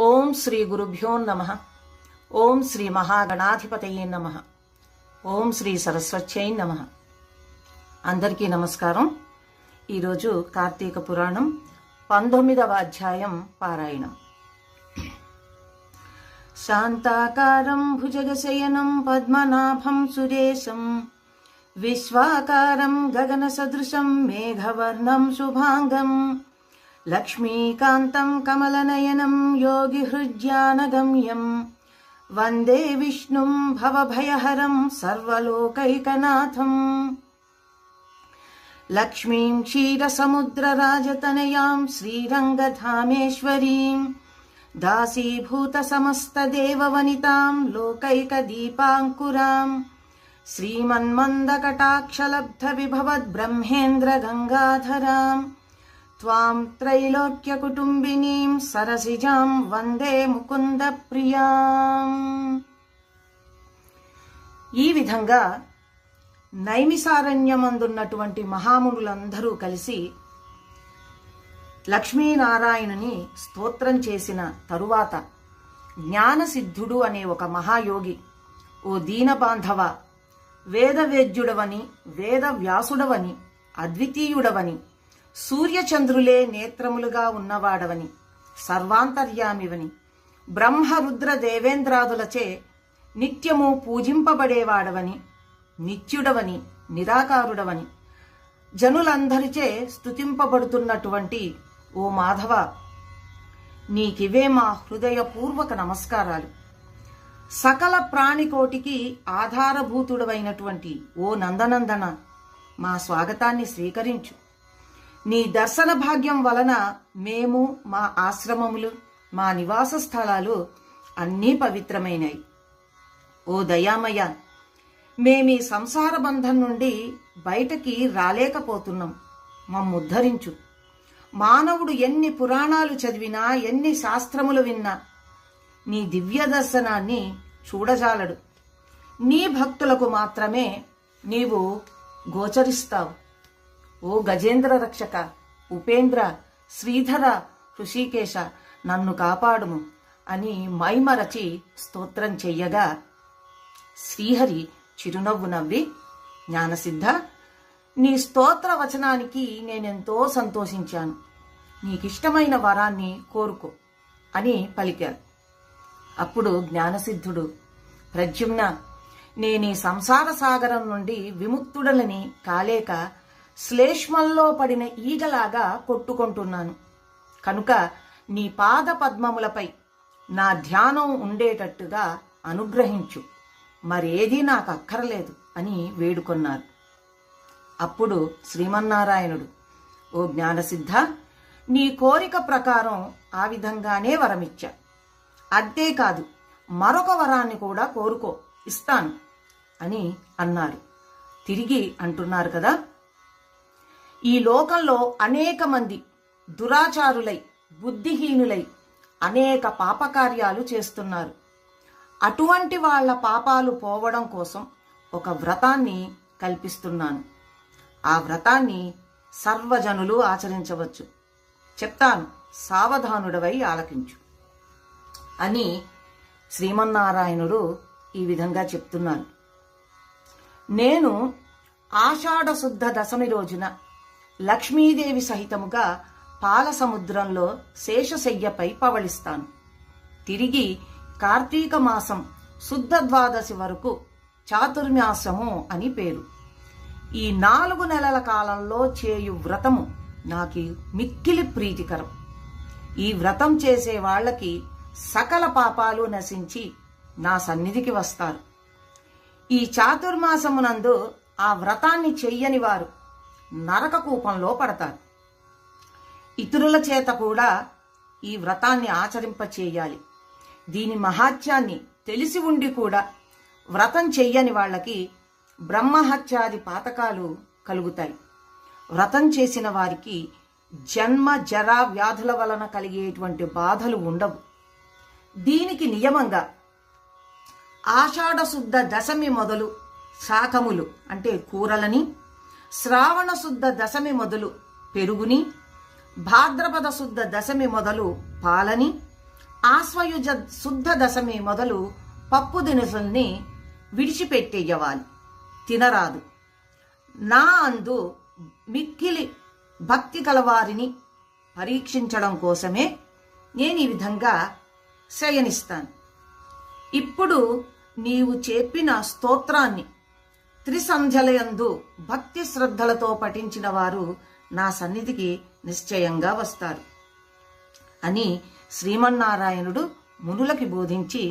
ఓం శ్రీ గురుభ్యో నమ. ఓం శ్రీ మహాగణాధిపతయే నమ. ఓం శ్రీ సరస్వత్యై నమ. అందరికీ నమస్కారం. ఈరోజు కార్తీక పురాణం పంతొమ్మిదవ అధ్యాయం పారాయణం. శాంతాకారం భుజగశయనం పద్మనాభం సురేశం. విశ్వాకారం గగన సదృశం మేఘవర్ణం శుభాంగం. लक्ष्मीकान्तं कमलनयनं योगिहृज्यानगम्यं वन्दे विष्णुं भवभयहरं सर्वलोकैकनाथम् लक्ष्मीं क्षीरसमुद्रराजतनयां श्रीरङ्गधामेश्वरीं दासीभूतसमस्तदेववनितां लोकैकदीपाङ्कुराम् श्रीमन्मन्दकटाक्षलब्धविभवद्ब्रह्मेन्द्रगङ्गाधराम् त्वां त्रैलोक्यकुटुम्बिनीं सरसिजां వందే ముకుంద ప్రియాం ఈ విధంగా నైమిసారణ్యమందున్నటువంటి మహామునులందరూ కలిసి లక్ష్మీనారాయణుని స్తోత్రం చేసిన తరువాత జ్ఞానసిద్ధుడు అనే ఒక మహాయోగి ఓ దీనబాంధవ వేదవేద్యుడవని వేద వ్యాసుడవని అద్వితీయుడవని సూర్యచంద్రులే నేత్రములుగా ఉన్నవాడవని సర్వాంతర్యామివని బ్రహ్మరుద్ర దేవేంద్రాదులచే నిత్యము పూజింపబడేవాడవని నిత్యుడవని నిరాకారుడవని జనులందరిచే స్తుతింపబడుతున్నటువంటి ఓ మాధవ నీకివే మా హృదయపూర్వక నమస్కారాలు. సకల ప్రాణికోటికి ఆధారభూతుడవైనటువంటి ఓ నందనందన మా స్వాగతాన్ని స్వీకరించు. నీ దర్శన భాగ్యం వలన మేము మా ఆశ్రమములు మా నివాస స్థలాలు అన్నీ పవిత్రమైనవి ఓ దయామయ్య మేమీ సంసార బంధం నుండి బయటకి రాలేకపోతున్నాం. మమ్ముద్ధరించు. మానవుడు ఎన్ని పురాణాలు చదివినా ఎన్ని శాస్త్రములు విన్నా నీ దివ్య దర్శనాన్ని చూడజాలడు. నీ భక్తులకు మాత్రమే నీవు గోచరిస్తావు. ఓ గజేంద్ర రక్షక ఉపేంద్ర శ్రీధర హృషికేశ నన్ను కాపాడుము అని మైమరచి స్తోత్రం చెయ్యగా శ్రీహరి చిరునవ్వు నవ్వి జ్ఞానసిద్ధ నీ స్తోత్ర వచనానికి నేనెంతో సంతోషించాను. నీకిష్టమైన వరాన్ని కోరుకో అని పలికారు. అప్పుడు జ్ఞానసిద్ధుడు ప్రద్యుమ్న నేనీ సంసార సాగరం నుండి విముక్తుడలని కాలేక శ్లేష్మంలో పడిన ఈగలాగా కొట్టుకుంటున్నాను. కనుక నీ పాద పద్మములపై నా ధ్యానం ఉండేటట్టుగా అనుగ్రహించు. మరేదీ నాకు అక్కరలేదు అని వేడుకొన్నారు. అప్పుడు శ్రీమన్నారాయణుడు ఓ జ్ఞానసిద్ధ నీ కోరిక ప్రకారం ఆ విధంగానే వరమిచ్చా. అంతేకాదు మరొక వరాన్ని కూడా కోరుకో ఇస్తాను అని అన్నారు. తిరిగి అంటున్నారు కదా ఈ లోకంలో అనేక మంది దురాచారులై బుద్ధిహీనులై అనేక పాపకార్యాలు చేస్తున్నారు. అటువంటి వాళ్ళ పాపాలు పోవడం కోసం ఒక వ్రతాన్ని కల్పిస్తున్నాను. ఆ వ్రతాన్ని సర్వజనులు ఆచరించవచ్చు. చెప్తాను సావధానుడవై ఆలకించు అని శ్రీమన్నారాయణుడు ఈ విధంగా చెప్తున్నారు నేను ఆషాఢ శుద్ధ దశమి రోజున లక్ష్మీదేవి సహితముగా పాల సముద్రంలో శేషశయ్యపై పవళిస్తాను. తిరిగి కార్తీక మాసం శుద్ధ ద్వాదశి వరకు చాతుర్మాసము అని పేరు. ఈ నాలుగు నెలల కాలంలో చేయు వ్రతము నాకు మిక్కిలి ప్రీతికరం. ఈ వ్రతం చేసే వాళ్ళకి సకల పాపాలు నశించి నా సన్నిధికి వస్తారు. ఈ చాతుర్మాసమునందు ఆ వ్రతాన్ని చెయ్యని వారు నరక కూపంలో పడతారు. ఇతరుల చేత కూడా ఈ వ్రతాన్ని ఆచరింపచేయాలి. దీని మహాత్యాన్ని తెలిసి ఉండి కూడా వ్రతం చెయ్యని వాళ్ళకి బ్రహ్మహత్యాది పాతకాలు కలుగుతాయి. వ్రతం చేసిన వారికి జన్మ జరా వ్యాధుల వలన కలిగేటువంటి బాధలు ఉండవు. దీనికి నియమంగా ఆషాఢశుద్ధ దశమి మొదలు శాకములు అంటే కూరలని శ్రావణ శుద్ధ దశమి మొదలు పెరుగుని భాద్రపద శుద్ధ దశమి మొదలు పాలని ఆశ్వయుజ శుద్ధ దశమి మొదలు పప్పు దినుసుల్ని విడిచిపెట్టేయవాలి. తినరాదు. నా అందు మిక్కిలి భక్తి కలవారిని పరీక్షించడం కోసమే నేను ఈ విధంగా శయనిస్తాను. ఇప్పుడు నీవు చెప్పిన స్తోత్రాన్ని త్రిసంధ్యలయందు భక్తి శ్రద్ధలతో పఠించిన వారు నా సన్నిధికి నిశ్చయంగా వస్తారు అని శ్రీమన్నారాయణుడు మునులకి బోధించి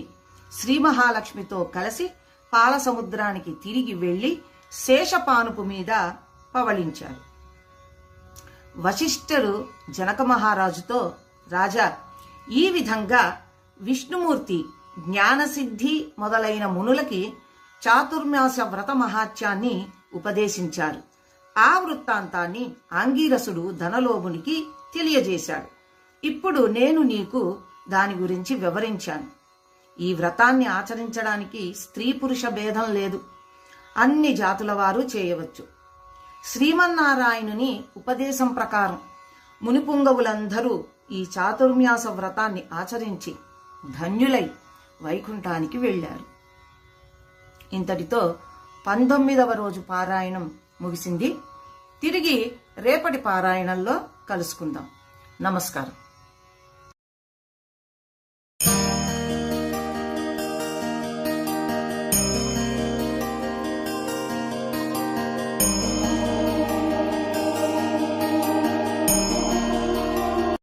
శ్రీ మహాలక్ష్మితో కలిసి పాలసముద్రానికి తిరిగి వెళ్ళి శేషపానుపు మీద పవళించాడు వశిష్ఠుడు జనక మహారాజుతో రాజా ఈ విధంగా విష్ణుమూర్తి జ్ఞానసిద్ధి మొదలైన మునులకి చాతుర్మాస వ్రత మహాత్యాన్ని ఉపదేశించారు. ఆ వృత్తాంతాన్ని ఆంగీరసుడు ధనలోభునికి తెలియజేశాడు. ఇప్పుడు నేను నీకు దాని గురించి వివరించాను. ఈ వ్రతాన్ని ఆచరించడానికి స్త్రీ పురుష భేదం లేదు. అన్ని జాతుల వారు చేయవచ్చు. శ్రీమన్నారాయణుని ఉపదేశం ప్రకారం మునిపుంగవులందరూ ఈ చాతుర్మ్యాస వ్రతాన్ని ఆచరించి ధన్యులై వైకుంఠానికి వెళ్ళారు. ఇంతటితో పంతొమ్మిదవ రోజు పారాయణం ముగిసింది. తిరిగి రేపటి పారాయణంలో కలుసుకుందాం. నమస్కారం.